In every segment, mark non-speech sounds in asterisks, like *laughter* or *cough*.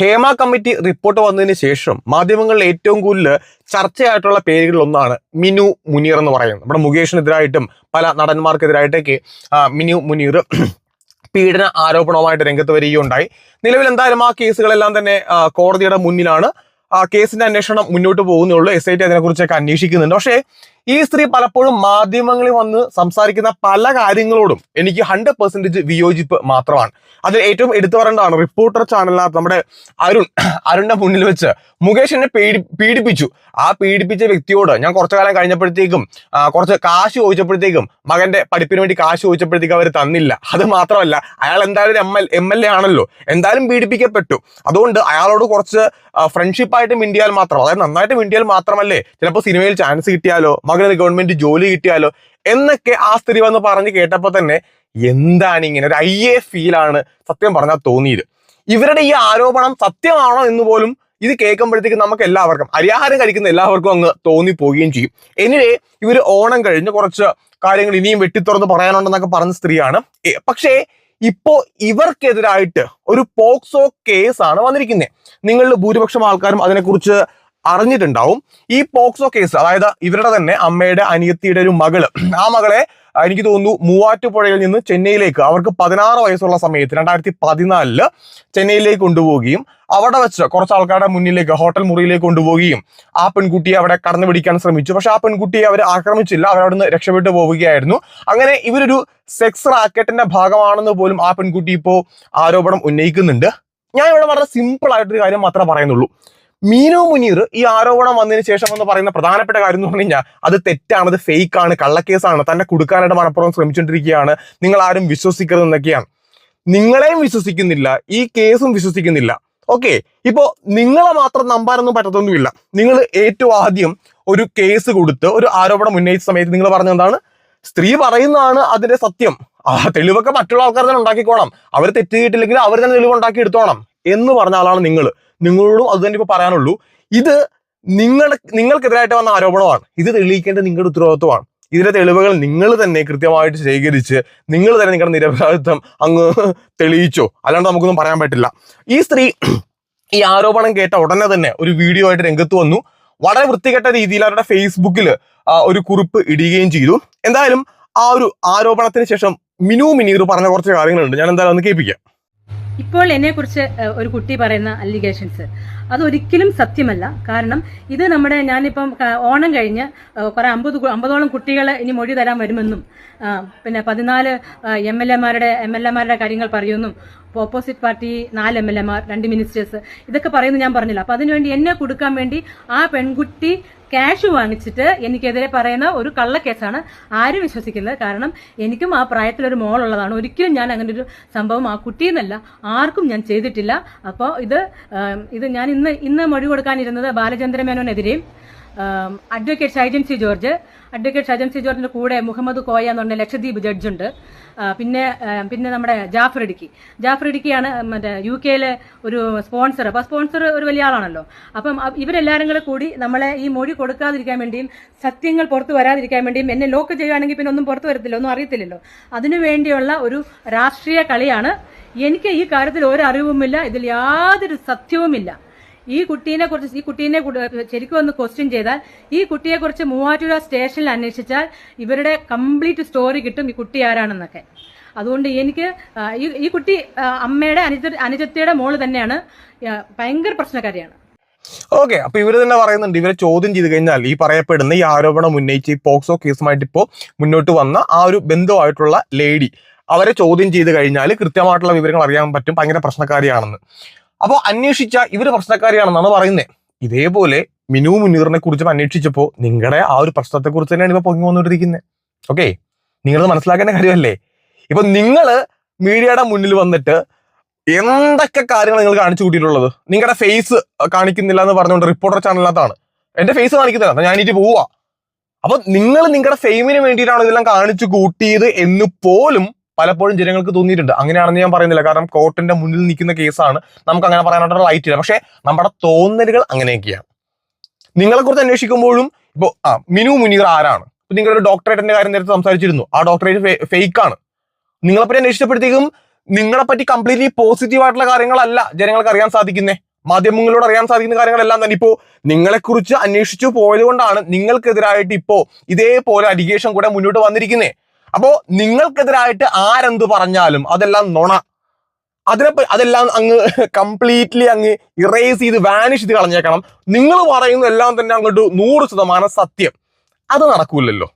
Hema committee report വന്നതിന് ശേഷം മാധ്യമങ്ങളിൽ ഏറ്റവും കൂടുതൽ ചർച്ചയായിട്ടുള്ള പേരുകളിൽ ഒന്നാണ് മിനു മുനീർ എന്ന് പറയുന്നത്. നമ്മുടെ മുകേഷിനെതിരായിട്ടും പല നടന്മാർക്കെതിരായിട്ടൊക്കെ മിനു മുനീർ പീഡന ആരോപണവുമായിട്ട് രംഗത്ത് വരികയുണ്ടായി. നിലവിൽ എന്തായാലും ആ കേസുകളെല്ലാം തന്നെ കോടതിയുടെ മുന്നിലാണ്. ആ കേസിന്റെ അന്വേഷണം മുന്നോട്ട് പോകുന്നുള്ളൂ. എസ് ഐ ടി അതിനെക്കുറിച്ചൊക്കെ അന്വേഷിക്കുന്നുണ്ട്. പക്ഷേ ഈ സ്ത്രീ പലപ്പോഴും മാധ്യമങ്ങളിൽ വന്ന് സംസാരിക്കുന്ന പല കാര്യങ്ങളോടും എനിക്ക് ഹൺഡ്രഡ് പെർസെന്റേജ് വിയോജിപ്പ് മാത്രമാണ്. അതിൽ ഏറ്റവും എടുത്തു പറയേണ്ടതാണ് റിപ്പോർട്ടർ ചാനലിനകത്ത് നമ്മുടെ അരുൺ അരുണിന്റെ മുന്നിൽ വെച്ച് മുകേഷ് എന്നെ പീഡി പീഡിപ്പിച്ചു. ആ പീഡിപ്പിച്ച വ്യക്തിയോട് ഞാൻ കുറച്ചു കാലം കഴിഞ്ഞപ്പോഴത്തേക്കും കുറച്ച് കാശ് ചോദിച്ചപ്പോഴത്തേക്കും മകന്റെ പഠിപ്പിന് വേണ്ടി കാശ് ചോദിച്ചപ്പോഴത്തേക്കും അവർ തന്നില്ല. അത് മാത്രമല്ല അയാൾ എന്തായാലും M L M L A ആണല്ലോ. എന്തായാലും പീഡിപ്പിക്കപ്പെട്ടു. അതുകൊണ്ട് അയാളോട് കുറച്ച് ഫ്രണ്ട്ഷിപ്പായിട്ട് മിണ്ടിയാൽ മാത്രം അതായത് നന്നായിട്ട് മിണ്ടിയാൽ മാത്രമല്ലേ ചിലപ്പോൾ സിനിമയിൽ ചാൻസ് കിട്ടിയാലോ മകന് ഗവൺമെന്റ് ജോലി കിട്ടിയാലോ എന്നൊക്കെ ആ സ്ത്രീ വന്ന് പറഞ്ഞ് കേട്ടപ്പോൾ തന്നെ എന്താണ് ഇങ്ങനെ ഒരു ഐ എ ഫീലാണ് സത്യം പറഞ്ഞാൽ തോന്നിയത്. ഇവരുടെ ഈ ആരോപണം സത്യമാണോ എന്ന് പോലും ഇത് കേൾക്കുമ്പോഴത്തേക്ക് നമുക്ക് എല്ലാവർക്കും അരിയാഹാരം കഴിക്കുന്ന എല്ലാവർക്കും അങ്ങ് തോന്നിപ്പോവുകയും ചെയ്യും. എനിവേ ഇവർ ഓണം കഴിഞ്ഞ് കുറച്ച് കാര്യങ്ങൾ ഇനിയും വെട്ടിത്തുറന്ന് പറയാനുണ്ടെന്നൊക്കെ പറഞ്ഞ സ്ത്രീയാണ്. പക്ഷേ ഇപ്പോ ഇവർക്കെതിരായിട്ട് ഒരു പോക്സോ കേസാണ് വന്നിരിക്കുന്നത് നിങ്ങളിൽ ഭൂരിപക്ഷം ആൾക്കാരും അതിനെക്കുറിച്ച് അറിഞ്ഞിട്ടുണ്ടാവും. ഈ പോക്സോ കേസ് അതായത് ഇവരുടെ തന്നെ അമ്മയുടെ അനിയത്തിയുടെ ഒരു മകൾ ആ മകളെ എനിക്ക് തോന്നുന്നു മൂവാറ്റുപുഴയിൽ നിന്ന് ചെന്നൈയിലേക്ക് അവർക്ക് പതിനാറ് വയസ്സുള്ള സമയത്ത് രണ്ടായിരത്തി പതിനാലിൽ ചെന്നൈയിലേക്ക് കൊണ്ടുപോവുകയും അവിടെ വെച്ച് കുറച്ച് ആൾക്കാരുടെ മുന്നിലേക്ക് ഹോട്ടൽ മുറിയിലേക്ക് കൊണ്ടുപോവുകയും ആ പെൺകുട്ടിയെ അവിടെ കടന്നു പിടിക്കാൻ ശ്രമിച്ചു. പക്ഷെ ആ പെൺകുട്ടിയെ അവർ ആക്രമിച്ചില്ല അവരവിടെ നിന്ന് രക്ഷപ്പെട്ടു പോവുകയായിരുന്നു. അങ്ങനെ ഇവരൊരു സെക്സ് റാക്കറ്റിന്റെ ഭാഗമാണെന്ന് പോലും ആ പെൺകുട്ടി ഇപ്പോൾ ആരോപണം ഉന്നയിക്കുന്നുണ്ട്. ഞാൻ ഇവിടെ വളരെ സിമ്പിൾ ആയിട്ടൊരു കാര്യം മാത്രമേ പറയുന്നുള്ളൂ. മീനു മുനീർ ഈ ആരോപണം വന്നതിന് ശേഷം എന്ന് പറയുന്ന പ്രധാനപ്പെട്ട കാര്യം എന്ന് പറഞ്ഞു കഴിഞ്ഞാൽ അത് തെറ്റാണ് അത് ഫേക്ക് ആണ് കള്ളക്കേസാണ്. തന്നെ കൊടുക്കാനായിട്ട് മനപ്പുറം ശ്രമിച്ചുകൊണ്ടിരിക്കുകയാണ്. നിങ്ങൾ ആരും വിശ്വസിക്കരുത് എന്നൊക്കെയാണ്. നിങ്ങളെയും വിശ്വസിക്കുന്നില്ല ഈ കേസും വിശ്വസിക്കുന്നില്ല. ഓക്കെ ഇപ്പോ നിങ്ങളെ മാത്രം നമ്പാനൊന്നും പറ്റത്തൊന്നുമില്ല. നിങ്ങൾ ഏറ്റവും ആദ്യം ഒരു കേസ് കൊടുത്ത് ഒരു ആരോപണം ഉന്നയിച്ച സമയത്ത് നിങ്ങൾ പറഞ്ഞ എന്താണ്? സ്ത്രീ പറയുന്നതാണ് അതിന്റെ സത്യം. ആ തെളിവൊക്കെ മറ്റുള്ള ആൾക്കാർ തന്നെ ഉണ്ടാക്കിക്കോണം അവർ തെറ്റ് അവർ തന്നെ തെളിവ് ഉണ്ടാക്കി എടുത്തോണം എന്ന് പറഞ്ഞ ആളാണ് നിങ്ങൾ നിങ്ങളോടും അത് തന്നെ ഇപ്പൊ പറയാനുള്ളൂ. ഇത് നിങ്ങൾ നിങ്ങൾക്കെതിരായിട്ട് വന്ന ആരോപണമാണ്. ഇത് തെളിയിക്കേണ്ട നിങ്ങളുടെ ഉത്തരവാദിത്വമാണ്. ഇതിന്റെ തെളിവുകൾ നിങ്ങൾ തന്നെ കൃത്യമായിട്ട് ശേഖരിച്ച് നിങ്ങൾ തന്നെ നിങ്ങളുടെ നിരപരാധിത്വം അങ്ങ് തെളിയിച്ചോ. അല്ലാണ്ട് നമുക്കൊന്നും പറയാൻ പറ്റില്ല. ഈ സ്ത്രീ ഈ ആരോപണം കേട്ട ഉടനെ തന്നെ ഒരു വീഡിയോ ആയിട്ട് രംഗത്ത് വന്നു. വളരെ വൃത്തികെട്ട രീതിയിൽ അവരുടെ ഫേസ്ബുക്കിൽ ഒരു കുറിപ്പ് ഇടുകയും ചെയ്തു. എന്തായാലും ആ ഒരു ആരോപണത്തിന് ശേഷം മിനു മിനീർ പറഞ്ഞ കുറച്ച് കാര്യങ്ങളുണ്ട്. ഞാൻ എന്തായാലും ഒന്ന് കേൾപ്പിക്കാം. ഇപ്പോൾ എന്നെക്കുറിച്ച് കുറിച്ച് ഒരു കുട്ടി പറയുന്ന അലിഗേഷൻസ്. അതൊരിക്കലും സത്യമല്ല. കാരണം ഇത് നമ്മുടെ ഞാനിപ്പം ഓണം കഴിഞ്ഞ് കുറെ അമ്പത് അമ്പതോളം കുട്ടികൾ ഇനി മൊഴി തരാൻ വരുമെന്നും പിന്നെ പതിനാല് എം എൽ എമാരുടെ എം എൽ എമാരുടെ കാര്യങ്ങൾ പറയുമെന്നും ഓപ്പോസിറ്റ് പാർട്ടി നാല് എം എൽ എമാർ രണ്ട് മിനിസ്റ്റേഴ്സ് ഇതൊക്കെ പറയുന്നത് ഞാൻ പറഞ്ഞില്ല. അപ്പം അതിനുവേണ്ടി എന്നെ കൊടുക്കാൻ വേണ്ടി ആ പെൺകുട്ടി ക്യാഷ് വാങ്ങിച്ചിട്ട് എനിക്കെതിരെ പറയുന്ന ഒരു കള്ളക്കേസാണ് ആരും വിശ്വസിക്കുന്നത്. കാരണം എനിക്കും ആ പ്രായത്തിലൊരു മോളുള്ളതാണ്. ഒരിക്കലും ഞാൻ അങ്ങനെ ഒരു സംഭവം ആ കുട്ടിയെന്നല്ല ആർക്കും ഞാൻ ചെയ്തിട്ടില്ല. അപ്പോൾ ഇത് ഇത് ഞാൻ ഇന്ന് ഇന്ന് മൊഴി കൊടുക്കാനിരുന്നത് ബാലചന്ദ്ര മേനോനെതിരെയും ആം, advocate Shaijan C George. Advocate Shaijan C ജോർജിന്റെ കൂടെ മുഹമ്മദ് കോയ എന്ന് പറഞ്ഞ ലക്ഷദ്വീപ് ജഡ്ജുണ്ട് പിന്നെ പിന്നെ നമ്മുടെ ജാഫർ ഇടുക്കി. ജാഫർ ഇടുക്കിയാണ് മറ്റേ യു കെയിലെ ഒരു സ്പോൺസർ അപ്പോൾ സ്പോൺസർ ഒരു വലിയ ആളാണല്ലോ. അപ്പം ഇവരെല്ലാവരും കൂടെ നമ്മളെ ഈ മൊഴി കൊടുക്കാതിരിക്കാൻ വേണ്ടിയും സത്യങ്ങൾ പുറത്തു വരാതിരിക്കാൻ വേണ്ടിയും എന്നെ ലോക്ക് ചെയ്യുകയാണെങ്കിൽ പിന്നെ ഒന്നും പുറത്തു വരത്തില്ല ഒന്നും അറിയത്തില്ലല്ലോ. അതിനു വേണ്ടിയുള്ള ഒരു രാഷ്ട്രീയ കളിയാണ്. എനിക്ക് ഈ കാര്യത്തിൽ ഒരറിവുമില്ല ഇതിൽ യാതൊരു സത്യവുമില്ല. ഈ കുട്ടീനെ കുറിച്ച് ഈ കുട്ടീനെ കുട- ശരിക്കും ഒന്ന് ക്വസ്റ്റ്യൻ ചെയ്താൽ ഈ കുട്ടിയെ കുറിച്ച് മൂവാറ്റുപുഴ സ്റ്റേഷനിൽ അന്വേഷിച്ചാൽ ഇവരുടെ കംപ്ലീറ്റ് സ്റ്റോറി കിട്ടും ഈ കുട്ടി ആരാണെന്നൊക്കെ. അതുകൊണ്ട് എനിക്ക് ഈ കുട്ടി അമ്മയുടെ അനുജ അനുജത്തിയുടെ മോൾ തന്നെയാണ് ഭയങ്കര പ്രശ്നക്കാരിയാണ്. ഓക്കെ അപ്പൊ ഇവർ തന്നെ പറയുന്നുണ്ട് ഇവരെ ചോദ്യം ചെയ്ത് കഴിഞ്ഞാൽ ഈ പറയപ്പെടുന്ന ഈ ആരോപണം ഉന്നയിച്ച് ഈ പോക്സോ കേസുമായിട്ട് ഇപ്പോ മുന്നോട്ട് വന്ന ആ ഒരു ബന്ധുവായിട്ടുള്ള ലേഡി അവരെ ചോദ്യം ചെയ്ത് കഴിഞ്ഞാൽ കൃത്യമായിട്ടുള്ള വിവരങ്ങൾ അറിയാൻ പറ്റും ഭയങ്കര പ്രശ്നക്കാരിയാണെന്ന്. അപ്പോൾ അന്വേഷിച്ച ഇവർ പ്രശ്നക്കാരിയാണെന്നാണ് പറയുന്നത് ഇതേപോലെ മിനു മുനീറിനെ കുറിച്ച് അന്വേഷിച്ചപ്പോൾ നിങ്ങളുടെ ആ ഒരു പ്രശ്നത്തെ കുറിച്ച് തന്നെയാണ് ഇപ്പൊ പൊങ്ങി വന്നുകൊണ്ടിരിക്കുന്നത് ഓക്കെ നിങ്ങളത് മനസ്സിലാക്കേണ്ട കാര്യമല്ലേ? ഇപ്പൊ നിങ്ങൾ മീഡിയയുടെ മുന്നിൽ വന്നിട്ട് എന്തൊക്കെ കാര്യങ്ങൾ നിങ്ങൾ കാണിച്ചു കൂട്ടിയിട്ടുള്ളത്? നിങ്ങളുടെ ഫേസ് കാണിക്കുന്നില്ല എന്ന് പറഞ്ഞുകൊണ്ട് റിപ്പോർട്ടർ ചാനലിനകത്താണ്. എന്റെ ഫേസ് കാണിക്കുന്നില്ല. ഞാൻ ഇനി പോവാ. അപ്പൊ നിങ്ങൾ നിങ്ങളുടെ ഫെയിമിന് വേണ്ടിയിട്ടാണ് ഇതെല്ലാം കാണിച്ചു കൂട്ടിയത് എന്ന് പോലും പലപ്പോഴും ജനങ്ങൾക്ക് തോന്നിയിട്ടുണ്ട്. അങ്ങനെയാണെന്ന് ഞാൻ പറയുന്നില്ല. കാരണം കോർട്ടിന്റെ മുന്നിൽ നിൽക്കുന്ന കേസാണ്. നമുക്ക് അങ്ങനെ പറയാനായിട്ടുള്ള റൈറ്റ് ഇല്ല. പക്ഷെ നമ്മുടെ തോന്നലുകൾ അങ്ങനെയൊക്കെയാണ്. നിങ്ങളെ കുറിച്ച് അന്വേഷിക്കുമ്പോഴും ഇപ്പോൾ ആ മിനു മുനീർ ആരാണ്? ഇപ്പൊ നിങ്ങളൊരു ഡോക്ടറേറ്റിന്റെ കാര്യം നേരത്തെ സംസാരിച്ചിരുന്നു. ആ ഡോക്ടറേറ്റ് ഫേക്ക് ആണ് നിങ്ങളെപ്പറ്റി അന്വേഷിച്ചപ്പോഴത്തേക്കും നിങ്ങളെ പറ്റി കംപ്ലീറ്റ്ലി പോസിറ്റീവ് ആയിട്ടുള്ള കാര്യങ്ങളല്ല ജനങ്ങൾക്ക് അറിയാൻ സാധിക്കുന്നേ. മാധ്യമങ്ങളോട് അറിയാൻ സാധിക്കുന്ന കാര്യങ്ങളെല്ലാം തന്നെ ഇപ്പോ നിങ്ങളെക്കുറിച്ച് അന്വേഷിച്ചു പോയത് കൊണ്ടാണ് നിങ്ങൾക്കെതിരായിട്ട് ഇപ്പോ ഇതേപോലെ അലിഗേഷൻ കൂടെ മുന്നോട്ട് വന്നിരിക്കുന്നേ. അപ്പോ നിങ്ങൾക്കെതിരായിട്ട് ആരെന്ത് പറഞ്ഞാലും അതെല്ലാം നുണ. അതിനെ അതെല്ലാം അങ്ങ് *laughs* കംപ്ലീറ്റ്ലി അങ്ങ് ഇറേസ് ചെയ്ത് വാനിഷ് ചെയ്ത് കളഞ്ഞേക്കണം. നിങ്ങൾ പറയുന്ന എല്ലാം തന്നെ അങ്ങോട്ട് നൂറ് ശതമാനം സത്യം. അത് നടക്കൂലല്ലോ.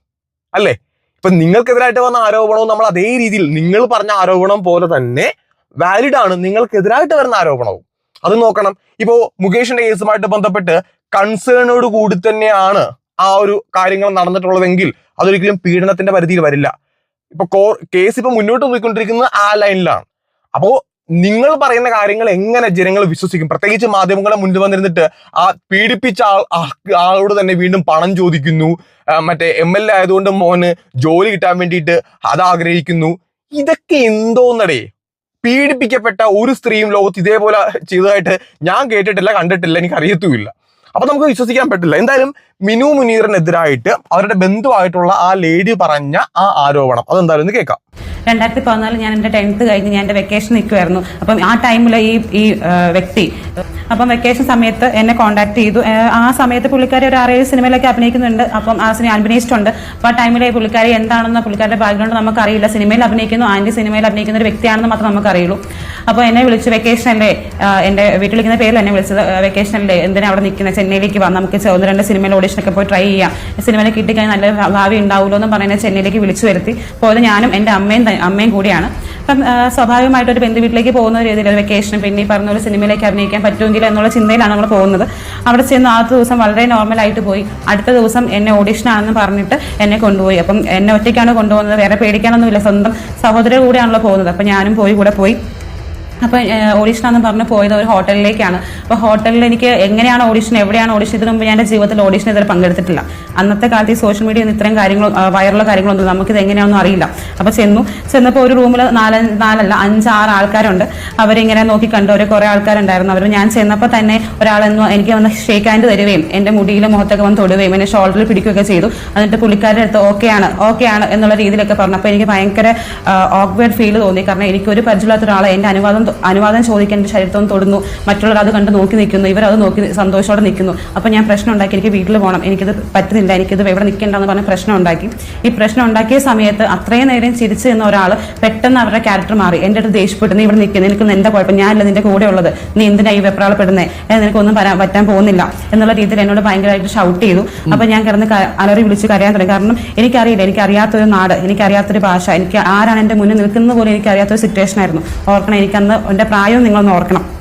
അല്ലേ? ഇപ്പൊ നിങ്ങൾക്കെതിരായിട്ട് വന്ന ആരോപണവും നമ്മൾ അതേ രീതിയിൽ നിങ്ങൾ പറഞ്ഞ ആരോപണം പോലെ തന്നെ വാലിഡ് ആണ്. നിങ്ങൾക്കെതിരായിട്ട് വരുന്ന ആരോപണവും. അത് നോക്കണം. ഇപ്പോ മുകേഷിന്റെ കേസുമായിട്ട് ബന്ധപ്പെട്ട് കൺസേണോട് കൂടി തന്നെയാണ് ആ ഒരു കാര്യങ്ങൾ നടന്നിട്ടുള്ളതെങ്കിൽ അതൊരിക്കലും പീഡനത്തിന്റെ പരിധിയിൽ വരില്ല. ഇപ്പൊ കേസ് ഇപ്പൊ മുന്നോട്ട് പോയിക്കൊണ്ടിരിക്കുന്നത് ആ ലൈനിലാണ് അപ്പോ നിങ്ങൾ പറയുന്ന കാര്യങ്ങൾ എങ്ങനെ ജനങ്ങൾ വിശ്വസിക്കും? പ്രത്യേകിച്ച് മാധ്യമങ്ങളെ മുന്നിൽ വന്നിരുന്നിട്ട് ആ പീഡിപ്പിച്ച ആൾ ആളോട് തന്നെ വീണ്ടും പണം ചോദിക്കുന്നു. മറ്റേ എം എൽ എ ആയതുകൊണ്ട് മോന് ജോലി കിട്ടാൻ വേണ്ടിയിട്ട് അത് ആഗ്രഹിക്കുന്നു. ഇതൊക്കെ എന്തോന്നടേ? പീഡിപ്പിക്കപ്പെട്ട ഒരു സ്ത്രീയും ലോകത്ത് ഇതേപോലെ ചെയ്തതായിട്ട് ഞാൻ കേട്ടിട്ടില്ല കണ്ടിട്ടില്ല എനിക്ക് അറിയത്തുമില്ല അപ്പൊ നമുക്ക് വിശ്വസിക്കാൻ പറ്റില്ല. എന്തായാലും മിനു മുനീറിനെതിരായിട്ട് അവരുടെ ബന്ധുവായിട്ടുള്ള ആ ലേഡി പറഞ്ഞ ആ ആരോപണം. അതെന്തായാലും കേൾക്കാം. രണ്ടായിരത്തി പതിനാല് ഞാൻ എന്റെ ടെൻത്ത് കഴിഞ്ഞ് ഞാൻ എന്റെ വെക്കേഷൻ നിൽക്കുമായിരുന്നു അപ്പം ആ ടൈമിൽ ഈ ഈ വ്യക്തി അപ്പം വെക്കേഷൻ സമയത്ത് എന്നെ കോൺടാക്ട് ചെയ്തു. ആ, സമയത്ത് പുള്ളിക്കാരി ഒരു ആറേഴ് സിനിമയിലൊക്കെ അഭിനയിക്കുന്നുണ്ട്. അപ്പം ആ സിനിമ അഭിനയിച്ചിട്ടുണ്ട് അപ്പോൾ ആ ടൈമിൽ പുള്ളിക്കാരി എന്താണെന്ന് പുള്ളിക്കാരുടെ ബാക്ക്ഗ്രൗണ്ട് നമുക്കറിയില്ല. സിനിമയിൽ അഭിനയിക്കുന്നു. ആന്റി സിനിമയിൽ അഭിനയിക്കുന്ന ഒരു വ്യക്തിയാണെന്ന് മാത്രം നമുക്കറിയുള്ളൂ. അപ്പോൾ എന്നെ വിളിച്ച് വെക്കേഷനല്ലേ എന്റെ വീട്ടിൽ വിളിക്കുന്ന പേരിൽ എന്നെ വിളിച്ചത് വെക്കേഷനല്ലേ എന്തിനാ അവിടെ നിൽക്കുന്നത് ചെന്നൈയിലേക്ക് വാ. നമുക്ക് ഒന്ന് രണ്ട് സിനിമയിൽ ഓഡീഷനൊക്കെ പോയി ട്രൈ ചെയ്യാം. സിനിമയിൽ കിട്ടിക്കഴിഞ്ഞാൽ നല്ല ഭാവി ഉണ്ടാവുമല്ലോ എന്ന് പറയുന്നത് ചെന്നൈയിലേക്ക് വിളിച്ചു വരുത്തി. അപ്പോൾ ഞാനും എന്റെ അമ്മയും അമ്മയും കൂടിയാണ്. അപ്പം സ്വാഭാവികമായിട്ട് ഒരു ബന്ധു വീട്ടിലേക്ക് പോകുന്ന ഒരു രീതിയിൽ വെക്കേഷൻ പിന്നെ ഈ പറഞ്ഞ ഒരു സിനിമയിലേക്ക് അഭിനയിക്കാൻ പറ്റുമെങ്കിൽ എന്നുള്ള ചിന്തയിലാണ് നമ്മൾ പോകുന്നത്. അവിടെ ചെന്ന് ആദ്യ ദിവസം വളരെ നോർമലായിട്ട് പോയി. അടുത്ത ദിവസം എന്നെ ഓഡീഷനാണെന്ന് പറഞ്ഞിട്ട് എന്നെ കൊണ്ടുപോയി. അപ്പം എന്നെ ഒറ്റയ്ക്കാണ് കൊണ്ടുപോകുന്നത്. വേറെ പേടിക്കാനൊന്നുമില്ല. സ്വന്തം സഹോദരൻ കൂടെയാണല്ലോ പോകുന്നത്. അപ്പം ഞാനും പോയി കൂടെ പോയി. അപ്പോൾ ഓഡീഷനാണെന്ന് പറഞ്ഞ് പോയത് ഒരു ഹോട്ടലിലേക്കാണ്. അപ്പോൾ ഹോട്ടലിൽ എനിക്ക് എങ്ങനെയാണ് ഓഡീഷൻ എവിടെയാണ് ഓഡീഷൻ ഇതിനു മുമ്പ് ഞാൻ ജീവിതത്തിൽ ഓഡീഷൻ ഇതുവരെ പങ്കെടുത്തിട്ടില്ല. അന്നത്തെ കാലത്ത് ഈ സോഷ്യൽ മീഡിയ ഇത്രയും കാര്യങ്ങൾ വൈറലുള്ള കാര്യങ്ങളൊന്നും നമുക്കിത് എങ്ങനെയാണെന്നും അറിയില്ല. അപ്പോൾ ചെന്നു ചെന്നപ്പോൾ ഒരു റൂമിൽ നാല് നാലല്ല അഞ്ച് അഞ്ചാറ് ആൾക്കാരുണ്ട്. അവരിങ്ങനെ നോക്കി കണ്ടു. ഒരു കുറേ ആൾക്കാരുണ്ടായിരുന്നു. അവർ ഞാൻ ചെന്നപ്പോൾ തന്നെ ഒരാളെന്നു എനിക്ക് വന്ന് ഷേക്ക് ഹാൻഡ് തരുകയും എന്റെ മുടിയിൽ മുഖത്തൊക്കെ വന്ന് തൊടുകയും എന്നെ ഷോൾഡറിൽ പിടിക്കുകയൊക്കെ ചെയ്തു. എന്നിട്ട് പുള്ളിക്കാരുടെ അടുത്ത് ഓക്കെയാണ് ഓക്കെയാണ് എന്നുള്ള രീതിയിലൊക്കെ പറഞ്ഞു അപ്പോൾ എനിക്ക് ഭയങ്കര ഓക്വേർഡ് ഫീൽ തോന്നി. കാരണം എനിക്ക് ഒരു പരിചയമില്ലാത്ത ഒരാളെ എന്റെ അനുവാദം അനുവാദം ചോദിക്കാൻ എന്റെ ശരീരത്വം തൊടുന്നു. മറ്റുള്ളവർ അത് കണ്ട് നോക്കി നിൽക്കുന്നു. ഇവർ അത് നോക്കി സന്തോഷത്തോടെ നിൽക്കുന്നു. അപ്പോൾ ഞാൻ പ്രശ്നം ഉണ്ടാക്കി. എനിക്ക് വീട്ടിൽ പോകണം. എനിക്കിത് പറ്റുന്നില്ല. എനിക്കിത് ഇവിടെ നിൽക്കേണ്ടെന്ന് പറഞ്ഞ് പ്രശ്നം ഉണ്ടാക്കി. ഈ പ്രശ്നം ഉണ്ടാക്കിയ സമയത്ത് അത്രയും നേരം ചിരിച്ചു നിന്ന ഒരാൾ പെട്ടെന്ന് അവരുടെ ക്യാരക്ടർ മാറി. എന്റെ അടുത്ത് ദേഷ്യപ്പെട്ടു നീ ഇവിടെ നിൽക്കുന്നത് നിനക്ക് എന്താ കുഴപ്പം? ഞാനല്ല നിന്റെ കൂടെ ഉള്ളത്. നീ എന്തിനാ ഈ വെപ്രാളപ്പെടുന്നത് നിനക്കൊന്നും വരാൻ പറ്റാൻ പോകുന്നില്ല. എന്നുള്ള രീതിയിൽ എന്നോട് ഭയങ്കരമായിട്ട് ഷൗട്ട് ചെയ്തു. അപ്പൊ ഞാൻ കിടന്ന് അലറി വിളിച്ച് കരയാൻ തുടങ്ങി. കാരണം എനിക്കറിയില്ല. എനിക്കറിയാത്തൊരു നാട്. എനിക്കറിയാത്തൊരു ഭാഷ. എനിക്ക് ആരാണ് എന്റെ മുന്നിൽ നിൽക്കുന്നത് പോലും എനിക്കറിയാത്തൊരു സിറ്റുവേഷൻ ആയിരുന്നു. ഓർക്കണം. എനിക്കന്ന് എന്റെ പ്രായവും നിങ്ങളൊന്ന് ഓർക്കണം.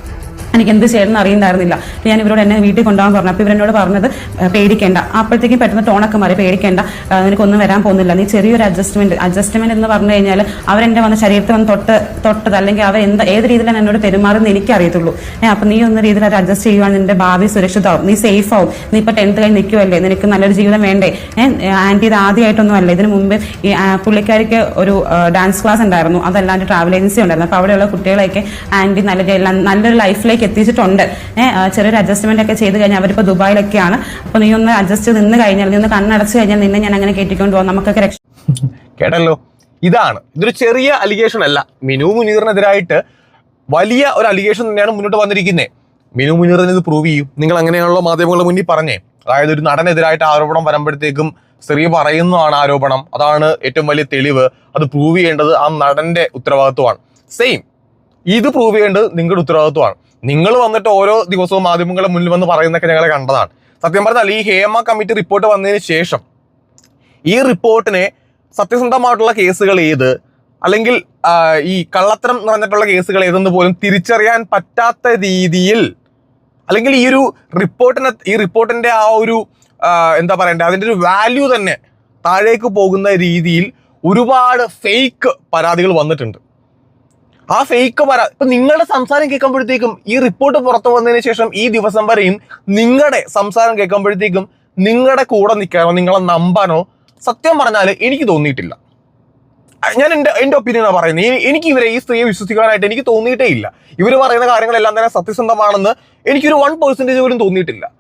എനിക്ക് എന്ത് ചെയ്യണമെന്ന് അറിയുന്നുണ്ടായിരുന്നില്ല. അപ്പോൾ ഞാൻ ഇവരോട് എന്നെ വീട്ടിൽ കൊണ്ടുപോകാൻ പറഞ്ഞു. അപ്പോൾ ഇവരെന്നോട് പറഞ്ഞത് "ഏഹ് പേടിക്കേണ്ട. അപ്പോഴത്തേക്കും പെട്ടെന്ന് ടോണൊക്കെ മാറി. പേടിക്കേണ്ട. നിനക്കൊന്നും വരാൻ പോകുന്നില്ല. നീ ചെറിയൊരു അഡ്ജസ്റ്റ്മെന്റ് അഡ്ജസ്റ്റ്മെന്റ് എന്ന് പറഞ്ഞു കഴിഞ്ഞാൽ അവരെന്റെ വന്ന് ശരീരത്തിൽ വന്ന് തൊട്ട് തൊട്ടത് അല്ലെങ്കിൽ അവർ എന്ത് ഏത് രീതിയിലാണ് എന്നോട് പെരുമാറുന്നത് എനിക്ക് അറിയത്തുള്ളൂ ഏഹ് അപ്പം നീ ഒന്ന് രീതിയിൽ അത് അഡ്ജസ്റ്റ് ചെയ്യുവാൻ നിന്റെ ഭാവി സുരക്ഷിതമാവും. നീ സേഫ് ആവും. നീ ഇപ്പോൾ ടെൻത്ത് കഴിഞ്ഞ് നിൽക്കുമല്ലേ നിനക്ക് നല്ലൊരു ജീവിതം വേണ്ടേ? ഏഹ് ആന്റി ഇത് ആദ്യമായിട്ടൊന്നും അല്ല ഇതിന് മുമ്പ് ഈ പുള്ളിക്കാരിക്ക് ഒരു ഡാൻസ് ക്ലാസ് ഉണ്ടായിരുന്നു. അതല്ലാണ്ട് ട്രാവൽ ഏജൻസി ഉണ്ടായിരുന്നു. അപ്പോൾ അവിടെയുള്ള കുട്ടികളെയൊക്കെ ആന്റി നല്ല നല്ലൊരു ലൈഫിലേക്ക് എത്തിച്ചിട്ടുണ്ട്. ഏഹ് ആ, ചെറിയൊരു അഡ്ജസ്റ്റ്മെന്റ് ഒക്കെ ചെയ്ത് കഴിഞ്ഞാൽ അവരിപ്പോൾ ദുബായിലൊക്കെയാണ്. അപ്പോൾ നീ ഒന്ന് അഡ്ജസ്റ്റ് നിന്ന് കഴിഞ്ഞാൽ നീ ഒന്ന് കണ്ണടച്ച് കഴിഞ്ഞാൽ നിന്നെ ഞാൻ അങ്ങനെ കയറ്റിക്കൊണ്ട് പോകാം നമുക്കൊക്കെ രക്ഷ കേട്ടല്ലോ? ഇതാണ്. ഇതൊരു ചെറിയ അലിഗേഷൻ അല്ല. മിനു മുനീറിനെതിരായിട്ട് വലിയ ഒരു അലിഗേഷൻ തന്നെയാണ് മുന്നോട്ട് വന്നിരിക്കുന്നത് മിനു മുനീറിന് ഇത് പ്രൂവ് ചെയ്യും. നിങ്ങൾ അങ്ങനെയാണല്ലോ മാധ്യമങ്ങളുടെ മുന്നിൽ പറഞ്ഞേ. അതായത് ഒരു നടനെതിരായിട്ട് ആരോപണം വരുമ്പോഴത്തേക്കും സ്ത്രീ പറയുന്നതാണ് ആരോപണം. അതാണ് ഏറ്റവും വലിയ തെളിവ്. അത് പ്രൂവ് ചെയ്യേണ്ടത് ആ നടന്റെ ഉത്തരവാദിത്വമാണ്. സെയിം ഇത് പ്രൂവ് ചെയ്യേണ്ടത് നിങ്ങളുടെ ഉത്തരവാദിത്വമാണ്. നിങ്ങൾ വന്നിട്ട് ഓരോ ദിവസവും മാധ്യമങ്ങളുടെ മുന്നിൽ വന്ന് പറയുന്നൊക്കെ ഞങ്ങൾ കണ്ടതാണ്. സത്യം പറഞ്ഞാൽ ഈ ഹേമ കമ്മിറ്റി റിപ്പോർട്ട് വന്നതിന് ശേഷം ഈ റിപ്പോർട്ടിനെ സത്യസന്ധമായിട്ടുള്ള കേസുകൾ ഏത് അല്ലെങ്കിൽ ഈ കള്ളത്തരം നിറഞ്ഞിട്ടുള്ള കേസുകൾ ഏതെന്ന് പോലും തിരിച്ചറിയാൻ പറ്റാത്ത രീതിയിൽ അല്ലെങ്കിൽ ഈ ഒരു റിപ്പോർട്ടിനെ ഈ റിപ്പോർട്ടിന്റെ ആ ഒരു എന്താ പറയണ്ടേ അതിന്റെ ഒരു വാല്യൂ തന്നെ താഴേക്ക് പോകുന്ന രീതിയിൽ ഒരുപാട് ഫേക്ക് പരാതികൾ വന്നിട്ടുണ്ട്. ആ ഫേക്ക് പറ. ഇപ്പൊ നിങ്ങളുടെ സംസാരം കേൾക്കുമ്പോഴത്തേക്കും ഈ റിപ്പോർട്ട് പുറത്തു വന്നതിന് ശേഷം ഈ ദിവസം വരെയും നിങ്ങളുടെ സംസാരം കേൾക്കുമ്പോഴത്തേക്കും നിങ്ങളുടെ കൂടെ നിൽക്കാനോ നിങ്ങളെ നമ്പാനോ സത്യം പറഞ്ഞാൽ എനിക്ക് തോന്നിയിട്ടില്ല. ഞാൻ എന്റെ എന്റെ ഒപ്പീനിയനാണ് പറയുന്നത് എനി- എനിക്ക് ഇവരെ ഈ സ്ത്രീയെ വിശ്വസിക്കാനായിട്ട് എനിക്ക് തോന്നിയിട്ടേ ഇല്ല. ഇവർ പറയുന്ന കാര്യങ്ങളെല്ലാം തന്നെ സത്യസന്ധമാണെന്ന് എനിക്കൊരു വൺ പെർസെന്റേജ് പോലും തോന്നിയിട്ടില്ല.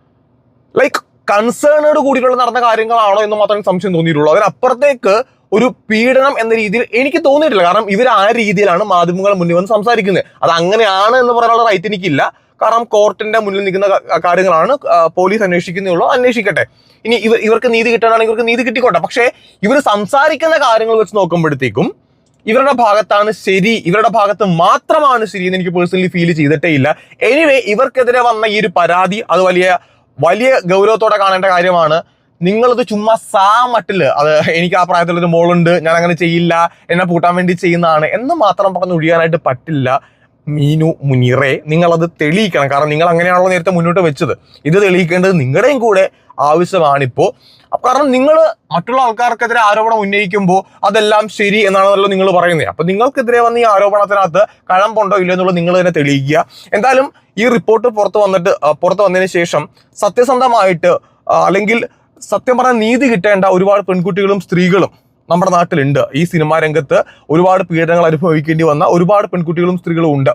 ലൈക്ക് കൺസേണോട് കൂടിയിട്ടുള്ള നടന്ന കാര്യങ്ങളാണോ എന്ന് മാത്രമേ സംശയം തോന്നിയിട്ടുള്ളൂ. അതിനപ്പുറത്തേക്ക് ഒരു പീഡനം എന്ന രീതിയിൽ എനിക്ക് തോന്നിയിട്ടില്ല. കാരണം ഇവർ ആ രീതിയിലാണ് മാധ്യമങ്ങൾ മുന്നിൽ വന്ന് സംസാരിക്കുന്നത്. അത് അങ്ങനെയാണ് എന്ന് പറയാനുള്ള റൈറ്റ് എനിക്കില്ല. കാരണം കോർട്ടിന്റെ മുന്നിൽ നിൽക്കുന്ന കാര്യങ്ങളാണ് പോലീസ് അന്വേഷിക്കുന്നേ ഉള്ളൂ അന്വേഷിക്കട്ടെ. ഇനി ഇവർ ഇവർക്ക് നീതി കിട്ടാനാണെങ്കിൽ ഇവർക്ക് നീതി കിട്ടിക്കോട്ടെ. പക്ഷേ ഇവർ സംസാരിക്കുന്ന കാര്യങ്ങൾ വെച്ച് നോക്കുമ്പോഴത്തേക്കും ഇവരുടെ ഭാഗത്താണ് ശരി ഇവരുടെ ഭാഗത്ത് മാത്രമാണ് ശരി എന്ന് എനിക്ക് പേഴ്സണലി ഫീൽ ചെയ്തിട്ടേ ഇല്ല. എനിവേ ഇവർക്കെതിരെ വന്ന ഈ ഒരു പരാതി അത് വലിയ വലിയ ഗൗരവത്തോടെ കാണേണ്ട കാര്യമാണ്. നിങ്ങളത് ചുമ്മാ സാ മട്ടിൽ. അത് എനിക്ക് ആ പ്രായത്തിലൊരു മോളുണ്ട് ഞാൻ അങ്ങനെ ചെയ്യില്ല എന്നെ പൂട്ടാൻ വേണ്ടി ചെയ്യുന്നതാണ് എന്ന് മാത്രം പറഞ്ഞ് ഒഴിയാനായിട്ട് പറ്റില്ല മീനു മുനീറെ. നിങ്ങളത് തെളിയിക്കണം. കാരണം നിങ്ങൾ അങ്ങനെയാണല്ലോ നേരത്തെ മുന്നോട്ട് വെച്ചത്. ഇത് തെളിയിക്കേണ്ടത് നിങ്ങളുടെയും കൂടെ ആവശ്യമാണിപ്പോൾ കാരണം നിങ്ങൾ മറ്റുള്ള ആൾക്കാർക്കെതിരെ ആരോപണം ഉന്നയിക്കുമ്പോൾ അതെല്ലാം ശരി എന്നാണല്ലോ നിങ്ങൾ പറയുന്നത് അപ്പം നിങ്ങൾക്കെതിരെ വന്ന ഈ ആരോപണത്തിനകത്ത് കഴമ്പുണ്ടോ ഇല്ലയോ എന്നുള്ളത് നിങ്ങൾ തന്നെ തെളിയിക്കുക. എന്തായാലും ഈ റിപ്പോർട്ട് പുറത്ത് വന്നിട്ട് പുറത്ത് വന്നതിന് ശേഷം സത്യസന്ധമായിട്ട് അല്ലെങ്കിൽ സത്യം പറഞ്ഞാൽ നീതി കിട്ടേണ്ട ഒരുപാട് പെൺകുട്ടികളും സ്ത്രീകളും നമ്മുടെ നാട്ടിലുണ്ട്. ഈ സിനിമാ രംഗത്ത് ഒരുപാട് പീഡനങ്ങൾ അനുഭവിക്കേണ്ടി വന്ന ഒരുപാട് പെൺകുട്ടികളും സ്ത്രീകളും ഉണ്ട്.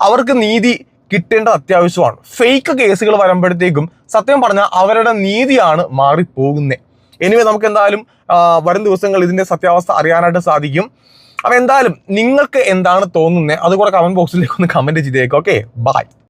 അവർക്ക് നീതി കിട്ടേണ്ടത് അത്യാവശ്യമാണ്. ഫേക്ക് കേസുകൾ വരുമ്പോഴത്തേക്കും സത്യം പറഞ്ഞാൽ അവരുടെ നീതിയാണ് മാറിപ്പോകുന്നത് എനിവേ നമുക്ക് എന്തായാലും വരും ദിവസങ്ങൾ ഇതിന്റെ സത്യാവസ്ഥ അറിയാനായിട്ട് സാധിക്കും. അപ്പോൾ എന്തായാലും നിങ്ങൾക്ക് എന്താണ് തോന്നുന്നത് അതുകൂടെ കമന്റ് ബോക്സിലേക്ക് ഒന്ന് കമന്റ് ചെയ്തേക്കും ഓക്കെ ബൈ